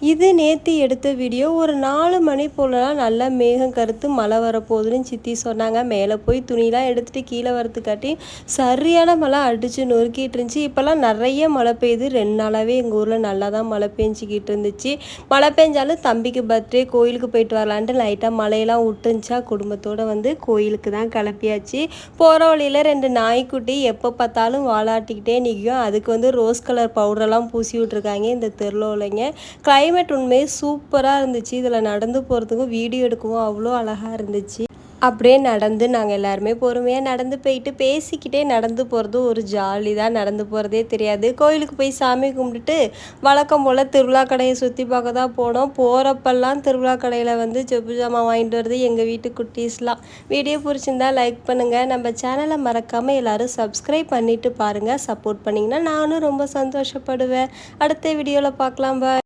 இது நேற்று எடுத்த வீடியோ. ஒரு நாலு மணி போலலாம் நல்லா மேகம் கருத்து மழை வரப்போகுதுன்னு சித்தி சொன்னாங்க. மேலே போய் துணிலாம் எடுத்துகிட்டு கீழே வரத்துக்காட்டி சரியான மழை அடித்து நொறுக்கிட்டு இருந்துச்சு. இப்போல்லாம் நிறைய மழை பெய்யுது. ரெண்டு நாளாகவே எங்கள் ஊரில் நல்லா தான் மழை பெஞ்சிக்கிட்டு இருந்துச்சு. மழை பெஞ்சாலும் தம்பிக்கு பர்த்டே கோயிலுக்கு போயிட்டு வரலான்ட்டு லைட்டாக மழையெல்லாம் விட்டுருந்துச்சா குடும்பத்தோடு வந்து கோயிலுக்கு தான் கிளப்பியாச்சு போகிற வழியில் ரெண்டு நாய்க்குட்டி எப்போ பார்த்தாலும் வாழாட்டிக்கிட்டே நிற்கும். அதுக்கு வந்து ரோஸ் கலர் பவுடரெல்லாம் பூசி விட்ருக்காங்க இந்த தெருலோலைங்க கிளைமேட் உண்மையே சூப்பராக இருந்துச்சு. இதில் நடந்து போகிறதுக்கும் வீடியோ எடுக்கவும் அவ்வளோ அழகாக இருந்துச்சு. அப்படியே நடந்து நாங்கள் எல்லாருமே பொறுமையாக நடந்து போயிட்டு பேசிக்கிட்டே நடந்து போகிறது ஒரு ஜாலி தான். நடந்து போகிறதே தெரியாது. கோயிலுக்கு போய் சாமி கும்பிட்டுட்டு வழக்கம் போல் திருவிழா கடையை சுற்றி பார்க்க தான் போனோம். போகிறப்பெல்லாம் திருவிழா கடையில் வந்து செப்பு ஜாமான் வாங்கிட்டு வருது எங்கள் வீட்டு குட்டீஸ்லாம். வீடியோ பிடிச்சிருந்தா லைக் பண்ணுங்கள் நம்ம சேனலை மறக்காமல் எல்லோரும் சப்ஸ்கிரைப் பண்ணிவிட்டு பாருங்கள் சப்போர்ட் பண்ணிங்கன்னா நானும் ரொம்ப சந்தோஷப்படுவேன். அடுத்த வீடியோவில் பார்க்கலாம். பாய்